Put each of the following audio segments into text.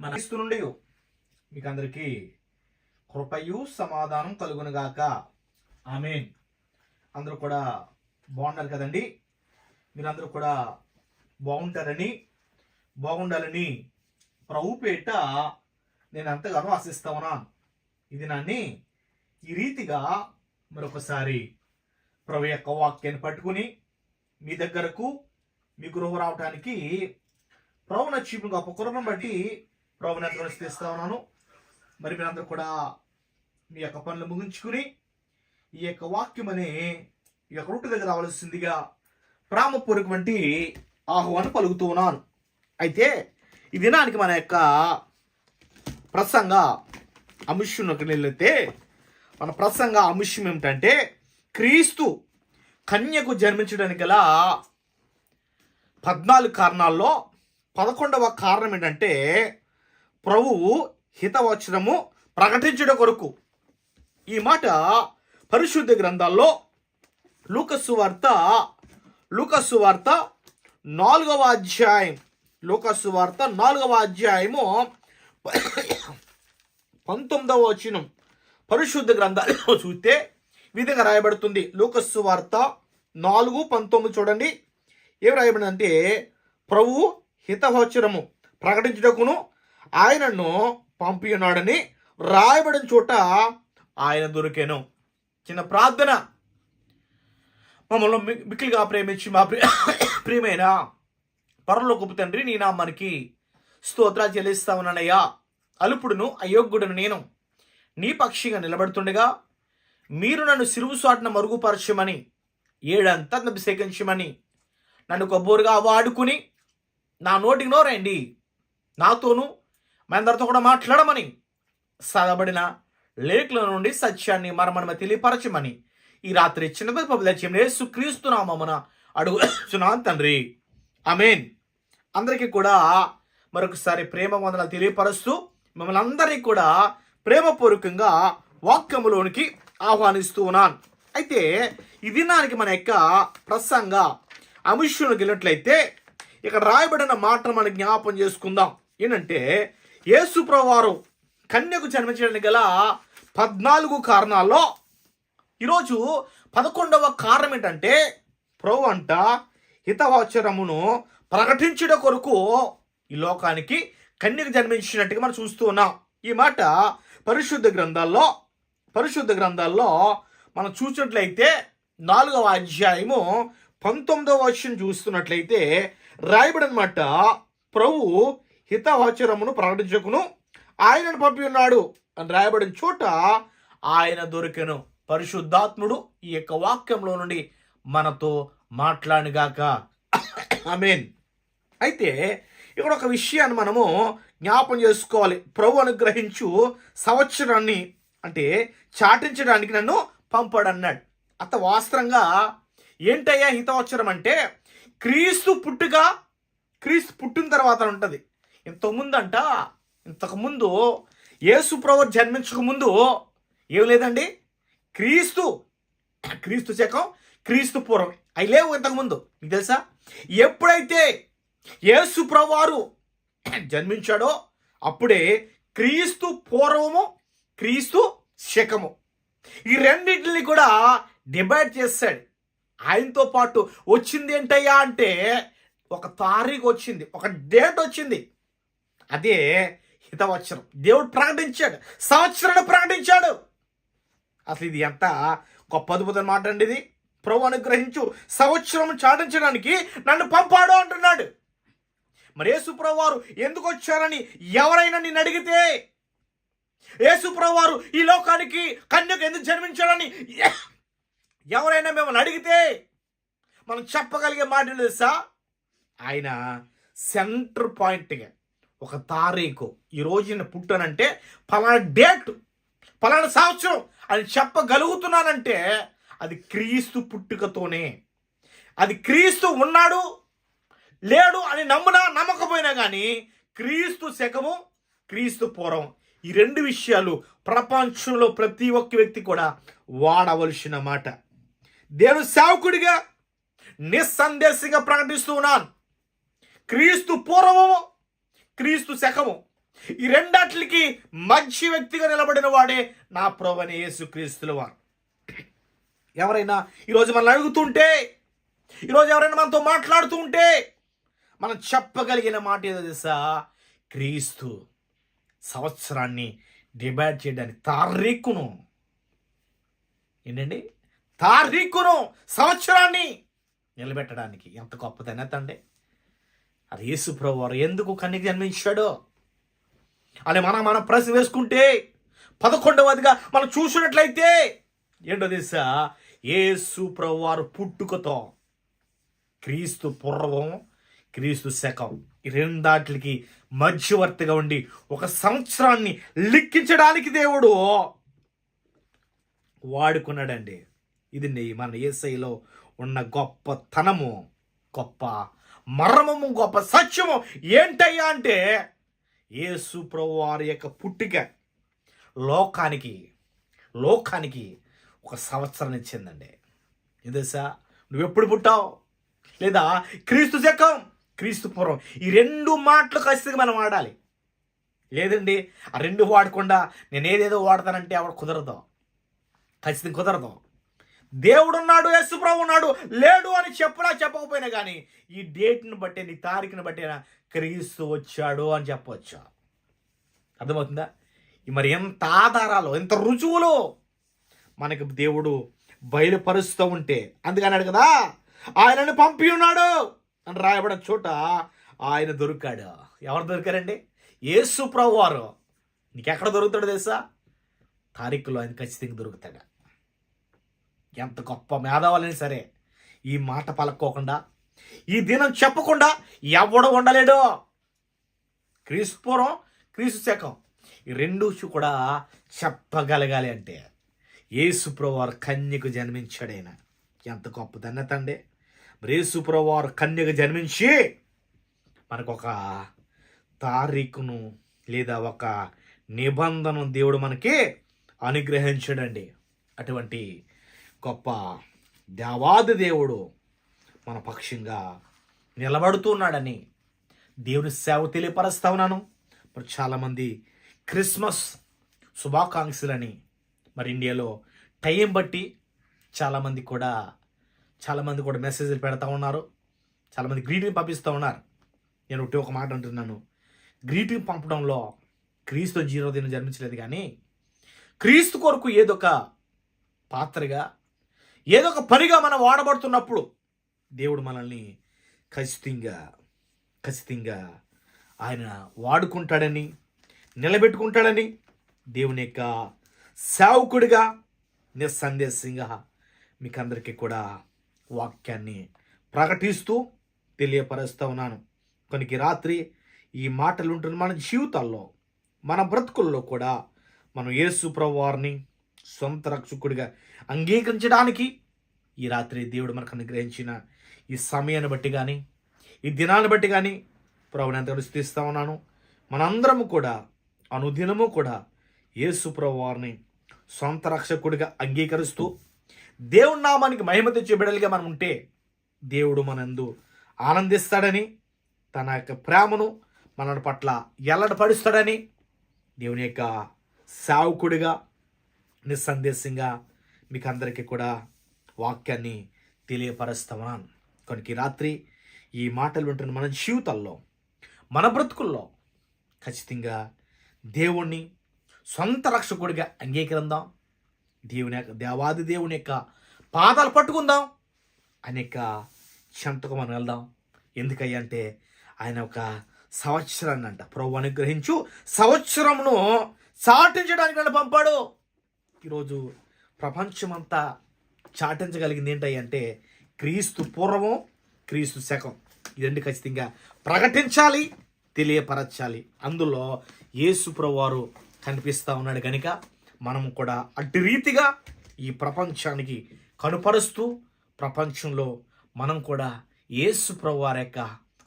మన క్రీస్తు మీకు అందరికీ కృపయు సమాధానం కలుగునుగాక ఆమె అందరూ కూడా బాగున్నారు కదండి? మీరందరూ కూడా బాగుంటారని బాగుండాలని ప్రభు పేట నేను ఎంతగానో ఆశిస్తా ఉన్నాను. ఇది నాన్ని ఈ రీతిగా మరొకసారి ప్రభు యొక్క వాక్యాన్ని పట్టుకుని మీ దగ్గరకు మీ గృహ రావడానికి ప్రభు నచ్చి గొప్ప కృపను బట్టి ప్రభుని ఎంతో తీస్తా ఉన్నాను. మరి మీరందరూ కూడా మీ యొక్క పనులు ముగించుకుని ఈ యొక్క వాక్యం అనే ఈ యొక్క రూట్ దగ్గర రావాల్సిందిగా ప్రామపూర్వకమంటి ఆహ్వానం పలుకుతూ ఉన్నాను. అయితే ఈ దినానికి మన యొక్క ప్రసంగ అంశంలోకి వెళ్ళితే మన ప్రసంగ అంశం ఏమిటంటే క్రీస్తు కన్యకు జన్మించడానికి గల పద్నాలుగు కారణాల్లో పదకొండవ కారణం ఏంటంటే ప్రభువు హితవచనము ప్రకటించడం కొరకు. ఈ మాట పరిశుద్ధ గ్రంథాల్లో లూకస్సు వార్త లూకస్సు వార్త నాలుగవ అధ్యాయం లూకస్సు వార్త నాలుగవ అధ్యాయము పంతొమ్మిదవ వచనం. పరిశుద్ధ గ్రంథాలు చూస్తే విధంగా రాయబడుతుంది. లూకస్సు వార్త నాలుగు పంతొమ్మిది చూడండి. ఏం రాయబడిందంటే ప్రభు హితవచనము ప్రకటించుటకును ఆయనను పంపియున్నాడని రాయబడిన చోట ఆయన దొరికాను. చిన్న ప్రార్థన. మమ్మల్ని మిక్కిలిగా ప్రేమించి మా ప్రియ ప్రియమైన పరలోకపు తండ్రి నీ నామానికి స్తోత్ర చెల్లిస్తా ఉన్నానయ్యా. అలుపుడును అయోగ్యుడును నేను నీ పక్షిగా నిలబడుతుండగా మీరు నన్ను సిరువు సాటున మరుగుపరచమని ఏడంతా అభిషేకించమని నన్ను కొబ్బోరుగా వాడుకుని నా నోటికి నోరండి. నాతోనూ మనందరితో కూడా మాట్లాడమని సదబడిన లేఖల నుండి సత్యాన్ని మరమనమ తెలియపరచమని ఈ రాత్రి చిన్న పబులక్ష్యం యేసు క్రీస్తు తండ్రి. అమేన్ అందరికీ కూడా మరొకసారి ప్రేమ వందనాలు తెలియపరుస్తూ మిమ్మల్ని అందరినీ కూడా ప్రేమపూర్వకంగా వాక్యములోనికి ఆహ్వానిస్తూ ఉన్నాను. అయితే ఈ దినానికి మన యొక్క ప్రసంగ అంశంలోకి వెళ్ళినట్లయితే ఇక్కడ రాయబడిన మాటను మనం జ్ఞాపం చేసుకుందాం. ఏంటంటే యేసుప్రవారు కన్యకు జన్మించడానికి గల పద్నాలుగు కారణాల్లో ఈరోజు పదకొండవ కారణం ఏంటంటే ప్రభు అంట హితవాచరమును ప్రకటించుట కొరకు ఈ లోకానికి కన్యకు జన్మించినట్టుగా మనం చూస్తూ ఉన్నాం. ఈ మాట పరిశుద్ధ గ్రంథాల్లో పరిశుద్ధ గ్రంథాల్లో మనం చూసినట్లయితే నాలుగవ అధ్యాయము పంతొమ్మిదవ వర్షం చూస్తున్నట్లయితే రాయబడనమాట ప్రభు హితవచరమును ప్రకటించకును. ఆయనను పంపి ఉన్నాడు అని రాయబడిన చోట ఆయన దొరికెను. పరిశుద్ధాత్ముడు ఈ యొక్క వాక్యంలో నుండి మనతో మాట్లాడిగాక. మీన్ అయితే ఇక్కడ ఒక విషయాన్ని మనము జ్ఞాపం చేసుకోవాలి. ప్రభు అనుగ్రహించు సంవత్సరాన్ని అంటే చాటించడానికి నన్ను పంపాడన్నాడు. అత వాస్తవంగా ఏంటయ్యా హితవచ్చరం అంటే క్రీస్తు పుట్టుక క్రీస్తు పుట్టిన తర్వాత ఉంటుంది. ఇంతకుముందంట ఇంతకుముందు యేసు ప్రవర్ జన్మించక ముందు ఏం లేదండి? క్రీస్తు క్రీస్తు శకం క్రీస్తు పూర్వం. అవి లేవు ఇంతకుముందు మీకు తెలుసా? ఎప్పుడైతే యేసు ప్రవారు జన్మించాడో అప్పుడే క్రీస్తు పూర్వము క్రీస్తు శకము. ఈ రెండింటిని కూడా డిబేట్ చేశాడు. ఆయనతో పాటు వచ్చింది ఏంటయ్యా అంటే ఒక తారీఖు వచ్చింది ఒక డేట్ వచ్చింది. అదే హితవచనం. దేవుడు ప్రకటించాడు సంవత్సరాన్ని ప్రకటించాడు అసలు ఇది ఎంత గొప్ప అద్భుతం మాట అండి ఇది. ప్రభు అనుగ్రహించు. సంవత్సరం చాటించడానికి నన్ను పంపాడు అంటున్నాడు. మరి యేసుప్రభు వారు ఎందుకు వచ్చారని ఎవరైనా నిన్ను అడిగితే? యేసుప్రభు వారు ఈ లోకానికి కన్యకు ఎందుకు జన్మించాడని ఎ- ఎవరైనా మిమ్మల్ని అడిగితే మనం చెప్పగలిగే మాట తెలుసా? ఆయన సెంటర్ పాయింట్గా ఒక తారీఖు. ఈ రోజున పుట్టానంటే ఫలానా డేట్ ఫలానా సంవత్సరం అని చెప్పగలుగుతున్నానంటే అది క్రీస్తు పుట్టుకతోనే. అది క్రీస్తు ఉన్నాడు లేడు అని నమ్మునా నమ్మకపోయినా కానీ క్రీస్తు శకము క్రీస్తు పూర్వం. ఈ రెండు విషయాలు ప్రపంచంలో ప్రతి ఒక్క వ్యక్తి కూడా వాడవలసిన మాట. దేవుడు సేవకుడిగా నిస్సందేశంగా ప్రకటిస్తూ ఉన్నాను క్రీస్తు పూర్వము క్రీస్తు శకము. ఈ రెండాట్లకి మంచి వ్యక్తిగా నిలబడిన వాడే నా ప్రభుని యేసుక్రీస్తుల వారు. ఎవరైనా ఈరోజు మనల్ని అడుగుతుంటే ఈరోజు ఎవరైనా మనతో మాట్లాడుతూ ఉంటే మనం చెప్పగలిగిన మాట ఏదో తెలుసా? క్రీస్తు సంవత్సరాన్ని డిబేట్ చేయడానికి తారీఖును. ఏంటండి? తారీఖును సంవత్సరాన్ని నిలబెట్టడానికి. ఎంత గొప్పదైనా తండే అది యేసు ప్రభు వారు ఎందుకు కన్యకి జన్మించాడో? అని మనం మనం ప్రశ్న వేసుకుంటే పదకొండవదిగా మనం చూసినట్లయితే ఏంటో తెలుసా? యేసు ప్రభు వారు పుట్టుకతో క్రీస్తు పూర్వం క్రీస్తు శకం ఈ రెండాట్లకి మధ్యవర్తిగా ఉండి ఒక సంవత్సరాన్ని లిఖించడానికి దేవుడు వాడుకున్నాడండి. ఇది మన ఏసైలో ఉన్న గొప్పతనము గొప్ప మర్మము గొప్ప సత్యము ఏంటయ్యా అంటే యేసు ప్రభు వారి యొక్క పుట్టిక లోకానికి లోకానికి ఒక సంవత్సరం ఇచ్చిందండి. ఏదేసా నువ్వు ఎప్పుడు పుట్టావు? లేదా క్రీస్తు శకం క్రీస్తు పూర్వం. ఈ రెండు మాటలు ఖచ్చితంగా మనం వాడాలి. లేదండి ఆ రెండు వాడకుండా నేను ఏదేదో వాడతానంటే ఆవిడ కుదరదు. ఖచ్చితంగా కుదరదు. దేవుడున్నాడు యశుప్రభు ఉన్నాడు లేడు అని చెప్పడా చెప్పకపోయినా కానీ ఈ డేట్ని బట్టే నీ తారీఖుని బట్టేనా క్రీస్తు వచ్చాడు అని చెప్పవచ్చు అర్థమవుతుందా? ఈ మరి ఎంత ఆధారాలు ఎంత రుజువులు మనకి దేవుడు బయలుపరుస్తూ ఉంటే. అందుకన్నాడు కదా ఆయనను పంపి ఉన్నాడు అని రాయబడిన చోట ఆయన దొరికాడు. ఎవరు దొరికారండి? యేసు ప్రభు వారు నీకెక్కడ దొరుకుతాడు తెలుసా? తారీఖులో ఆయన ఖచ్చితంగా దొరుకుతాడు. ఎంత గొప్ప మేధావులని సరే ఈ మాట పలక్కోకుండా ఈ దినం చెప్పకుండా ఎవడు ఉండలేడు. క్రీస్తుపూర్వం క్రీస్తు శకం ఈ రెండు కూడా చెప్పగలగాలి అంటే ఏసుప్రవారు కన్యకు జన్మించాడైనా ఎంత గొప్ప తండ్రి. మరి ఏసుప్రవారు కన్యకు జన్మించి మనకు ఒక తారీఖును లేదా ఒక నిబంధన దేవుడు మనకి అనుగ్రహించాడండి. అటువంటి గొప్ప దేవాది దేవుడు మన పక్షంగా నిలబడుతున్నాడని దేవుని సేవ తెలియపరుస్తా ఉన్నాను. మరి చాలామంది క్రిస్మస్ శుభాకాంక్షలని మరి ఇండియాలో టైం బట్టి చాలామంది కూడా చాలామంది కూడా మెసేజ్లు పెడతా ఉన్నారు. చాలామంది గ్రీటింగ్ పంపిస్తూ ఉన్నారు. నేను ఒకటి ఒక మాట అంటున్నాను. గ్రీటింగ్ పంపడంలో క్రీస్తు జీరోదినం జన్మించలేదు కానీ క్రీస్తు కొరకు ఏదొక పాత్రగా ఏదో ఒక పనిగా మనం వాడబడుతున్నప్పుడు దేవుడు మనల్ని ఖచ్చితంగా ఖచ్చితంగా ఆయన వాడుకుంటాడని నిలబెట్టుకుంటాడని దేవుని యొక్క సేవకుడిగా నిస్సందేశంగా మీకు అందరికీ కూడా వాక్యాన్ని ప్రకటిస్తూ తెలియపరుస్తూ ఉన్నాను. కొనికి రాత్రి ఈ మాటలు ఉంటున్న మన జీవితాల్లో మన బ్రతుకుల్లో కూడా మనం యేసు ప్రభు వారిని సొంత రక్షకుడిగా అంగీకరించడానికి ఈ రాత్రి దేవుడు మనకు అనుగ్రహించిన ఈ సమయాన్ని బట్టి కానీ ఈ దినాన్ని బట్టి కానీ ప్రభుని ఎంతగా స్థిస్తూ ఉన్నాను. మనందరము కూడా అనుదినము కూడా యేసు ప్రభు వారిని సొంత రక్షకుడిగా అంగీకరిస్తూ దేవుడి నామానికి మహిమ తెచ్చే బిడలుగా మనం ఉంటే దేవుడు మనందు ఆనందిస్తాడని తన యొక్క ప్రేమను మన పట్ల ఎల్లడపడుస్తాడని దేవుని యొక్క సావుకుడిగా నిస్సందేశంగా మీకు అందరికీ కూడా వాక్యాన్ని తెలియపరుస్తామన్నాను కనుక రాత్రి ఈ మాటలు వింటున్న మన జీవితాల్లో మన బ్రతుకుల్లో ఖచ్చితంగా దేవుణ్ణి సొంత రక్షకుడిగా అంగీకరిందాం దేవుని యొక్క దేవాది దేవుని యొక్క పాదాలు పట్టుకుందాం. అనేక చెంతకు మనం వెళ్దాం. ఎందుకయ్యా అంటే ఆయన ఒక సంవత్సరాన్ని అంట ప్రభు అనుగ్రహించు సంవత్సరమును సాటించడానికి నన్ను పంపాడు. ఈరోజు ప్రపంచమంతా చాటించగలిగింది ఏంటి అంటే క్రీస్తు పూర్వము క్రీస్తు శకం. ఇదండి ఖచ్చితంగా ప్రకటించాలి తెలియపరచాలి. అందులో యేసుప్రవారు కనిపిస్తూ ఉన్నాడు కనుక మనం కూడా అట్టి రీతిగా ఈ ప్రపంచానికి కనుపరుస్తూ ప్రపంచంలో మనం కూడా యేసు ప్రభువారి యొక్క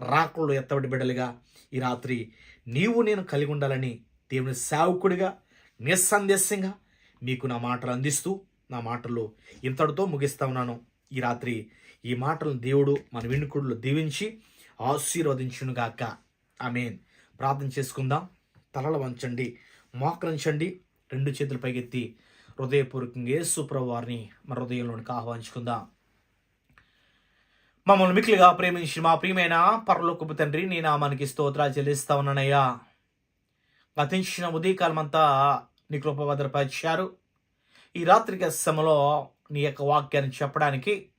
రాకుళ్ళు ఎత్తబడి బిడ్డలుగా ఈ రాత్రి నీవు నేను కలిగి ఉండాలని దేవుని సేవకుడిగా నిస్సందేశంగా మీకు నా మాటలు అందిస్తూ నా మాటలు ఇంతటితో ముగిస్తా ఉన్నాను. ఈ రాత్రి ఈ మాటలను దేవుడు మన వినుకుడులు దీవించి ఆశీర్వదించునుగాక ఆమెన్. ప్రార్థన చేసుకుందాం. తలలు వంచండి మోకరించండి రెండు చేతులు పైకెత్తి హృదయపూర్వకంగా యేసు ప్రభు వారిని మన హృదయంలోనికి ఆహ్వానించుకుందాం. మమ్మల్ని మిక్కిలిగా ప్రేమించి మా ప్రియమైన పరలోకపు తండ్రి నీ నామానికి స్తోత్రాలు చెల్లిస్తా ఉన్నానయ్యా. గతించిన ఉదయకాలం అంతా నీ కృప భద్రపరిచారు. ఈ రాత్రికి సమలో నీ యొక్క వాక్యాన్ని చెప్పడానికి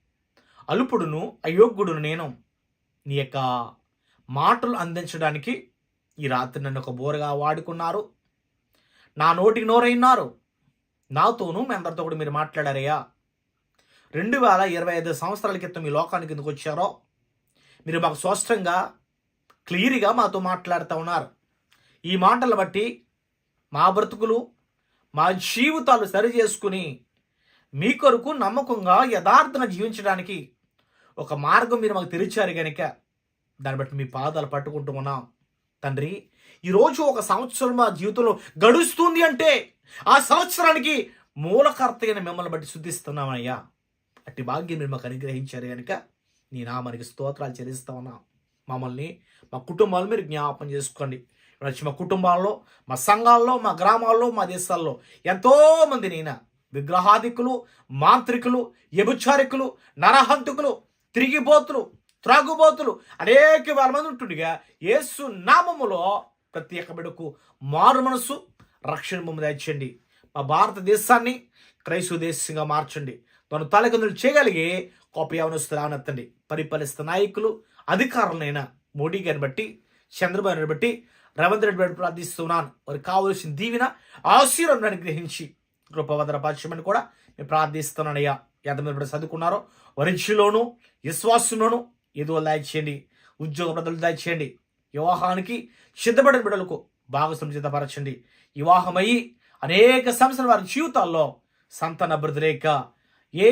అల్పుడును అయోగ్యుడును నేను. నీ యొక్క మాటలు అందించడానికి ఈ రాత్రి నన్ను ఒక బోరగా వాడుకున్నారు. నా నోటికి నోరైనారు. నాతోనూ మీ అందరితో కూడా మీరు మాట్లాడారయ్యా. రెండు వేల ఇరవై ఐదు సంవత్సరాల క్రితం మీ లోకానికి ఎందుకు వచ్చారో మీరు మాకు స్పష్టంగా క్లియర్గా మాతో మాట్లాడుతూ ఉన్నారు. ఈ మాటలు బట్టి మా బ్రతుకులు మా జీవితాలు సరి చేసుకుని మీ కొరకు నమ్మకంగా యథార్థంగా జీవించడానికి ఒక మార్గం మీరు మాకు తెరిచారు కనుక దాన్ని బట్టి మీ పాదాలు పట్టుకుంటూ ఉన్నాం. తండ్రి ఈరోజు ఒక సంవత్సరం మా జీవితంలో గడుస్తుంది అంటే ఆ సంవత్సరానికి మూలకర్త అయిన మిమ్మల్ని బట్టి శుద్ధిస్తున్నామయ్యా. అట్టి భాగ్యం మీరు మాకు అనుగ్రహించారు కనుక నీ నామానికి స్తోత్రాలు చెల్లిస్తా ఉన్నాం. మమ్మల్ని మా కుటుంబాలు మీరు జ్ఞాపం చేసుకోండి. ఇప్పుడు మా కుటుంబాల్లో మా సంఘాల్లో మా గ్రామాల్లో మా దేశాల్లో ఎంతోమంది నేను విగ్రహాధికులు మాంత్రికులు యభుచారికులు నరహంతుకులు తిరిగిపోతులు త్రాగుబోతులు అనేక వేల మంది ఉంటుండగా యేసు నామములో ప్రతి ఒక్క బిడకు మారు మనసు రక్షణ బొమ్మ దాచండి మా భారతదేశాన్ని క్రైస్తవ దేశంగా మార్చండి. తను తలకిందులు చేయగలిగే గొప్ప యవనస్తులు ఆనెత్తండి పరిపాలిస్తున్న నాయకులు అధికారులైన మోడీ గారిని బట్టి చంద్రబాబు బట్టి రేవంత్ రెడ్డి బట్టి ప్రార్థిస్తున్నాను వారికి కావలసిన దీవిన ఆశీర్వాదాన్ని గ్రహించి కృపభద్రపరచమని కూడా నేను ప్రార్థిస్తున్నానయ్యా ఎంతమంది ఇప్పుడు చదువుకున్నారో వరించిలోను విశ్వాసంలోను ఏదో దాయిచేయండి. ఉద్యోగ ప్రజలు దాయిచేయండి. వివాహానికి సిద్ధపడిన బిడ్డలకు భాగస్వామి సిద్ధపరచండి. వివాహమయ్యి అనేక సంవత్సరాల వారి జీవితాల్లో సంతాన బ్రతిరేక ఏ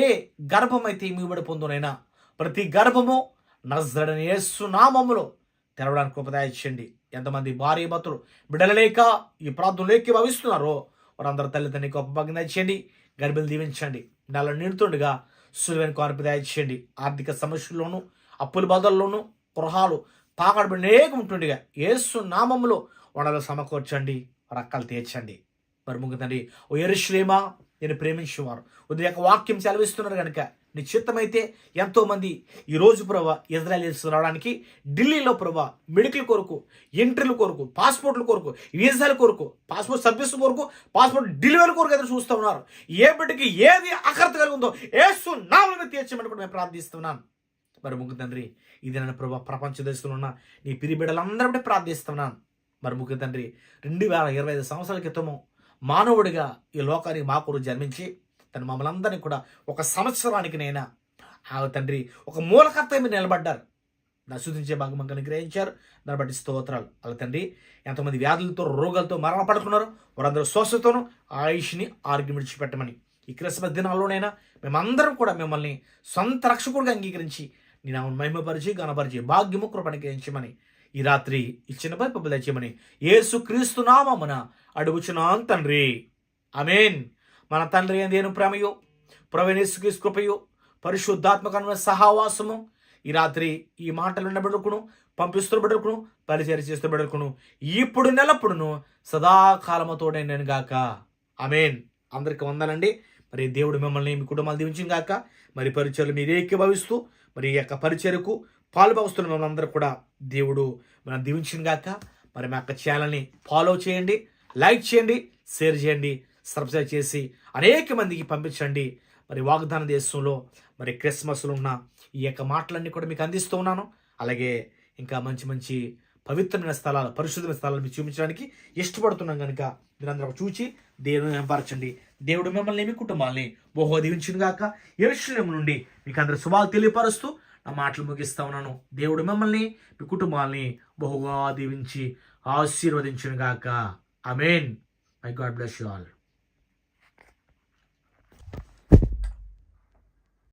గర్భమైతే మీబడి పొందునైనా ప్రతి గర్భము నజరడని యేసు నామములో తెరవడానికి ఉపదాయించండి ఎంతమంది భార్య భర్తలు బిడ్డలు లేక ఈ ప్రాంతంలోకి భావిస్తున్నారో వారందరూ తల్లిదండ్రులకు గొప్ప భాగ్యం దయచేయండి. గర్భిలు దీవించండి. నెల నిండుతుండగా సులువైన కార్పు దయచేయండి. ఆర్థిక సమస్యల్లోనూ అప్పుల బాధల్లోనూ గృహాలు తాకడబడి అనేక ఉంటుండగా ఏసు నామంలో వనలు సమకూర్చండి రక్కలు తీర్చండి. మరి ముగ్గుతండి ఓ ఎరుశ్లేమా నేను ప్రేమించేవారు. ఉదయం యొక్క వాక్యం సెలవిస్తున్నారు కనుక నిశ్చితమైతే ఎంతోమంది ఈ రోజు ప్రభా ఇజ్రాయల్స్ రావడానికి ఢిల్లీలో ప్రభా మెడికల్ కొరకు ఎంట్రీల కొరకు పాస్పోర్ట్ల కొరకు వీసాల కొరకు పాస్పోర్ట్ సర్వీస్ కొరకు పాస్పోర్ట్ డెలివరీ కొరకు ఎదురు చూస్తూ ఉన్నారు. ఏ బిడ్డకి ఏది అకర్త కలుగుందో ఏసు నామలను తీర్చమని కూడా మేము ప్రార్థిస్తున్నాను మరి ముగ్గు తండ్రి ఇది నన్ను ప్రభా ప్రపంచ దేశంలో ఉన్న నీ పిరి బిడ్డలందరూ ప్రార్థిస్తున్నాను మరి ముగ్గు తండ్రి రెండు వేల ఇరవై ఐదు సంవత్సరాల క్రితము మానవుడిగా ఈ లోకానికి మా కొరకు జన్మించి తను మమ్మల్ని అందరినీ కూడా ఒక సంవత్సరానికి నైనా ఆ తండ్రి ఒక మూలకర్త మీరు నిలబడ్డారు. నశుద్ధించే భాగం అనుగ్రహించారు. దాన్ని బట్టి స్తోత్రాలు. వాళ్ళ తండ్రి ఎంతమంది వ్యాధులతో రోగాలతో మరణ పడుతున్నారు వారందరూ స్వస్థతను ఆయుష్ని ఆరోగ్యం విడిచిపెట్టమని. ఈ క్రిస్మస్ దినాల్లోనైనా మేమందరం కూడా మిమ్మల్ని సొంత రక్షకుడిగా అంగీకరించి నేను మహిమపరిచి గణపరిచి భాగ్యము కృపణికరించమని ఈ రాత్రి ఇచ్చిన పని తెచ్చమని ఏసు క్రీస్తునామమున అడుగుచున్నాను తండ్రి. అమేన్ మన తండ్రి దేను ప్రేమయో ప్రవీణేశ్వరి కృపయో పరిశుద్ధాత్మకమైన సహావాసము. ఈ రాత్రి ఈ మాటలు బిడ్డకును పంపిస్తున్న బిడ్డకును పరిచయం చేస్తున్న బిడ్డకును ఇప్పుడు నెలప్పుడును సదాకాలముతోనే నేను గాక. అమేన్ అందరికి వందనండి మరి దేవుడు మిమ్మల్ని మీ కుటుంబాలు దీవించింది గాక. మరి పరిచయలు మీరు ఏకీభవిస్తూ మరి ఈ యొక్క పరిచయకు పాల్పవస్తున్న మిమ్మల్ని అందరూ కూడా దేవుడు మనం దీవించింది గాక. మరి మా యొక్క ఛానల్ని ఫాలో చేయండి లైక్ చేయండి షేర్ చేయండి. సబ్స్క్రైబ్ చేసి అనేక మందికి పంపించండి. మరి వాగ్దాన దేశంలో మరి క్రిస్మస్లో ఉన్న ఈ యొక్క మాటలన్నీ కూడా మీకు అందిస్తూ ఉన్నాను. అలాగే ఇంకా మంచి మంచి పవిత్రమైన స్థలాలు పరిశుద్ధమైన స్థలాలు మీకు చూపించడానికి ఇష్టపడుతున్నాం కనుక మీరందరూ చూచి దేవుని వెంపరచండి దేవుడు మిమ్మల్ని మీ కుటుంబాల్ని బహుగా దీవించిన గాక నుండి మీకు అందరు శుభాలు తెలియపరుస్తూ నా మాటలు ముగిస్తా ఉన్నాను. దేవుడు మిమ్మల్ని మీ కుటుంబాల్ని బహుగా దీవించి ఆశీర్వదించును గాక amen my God bless you all.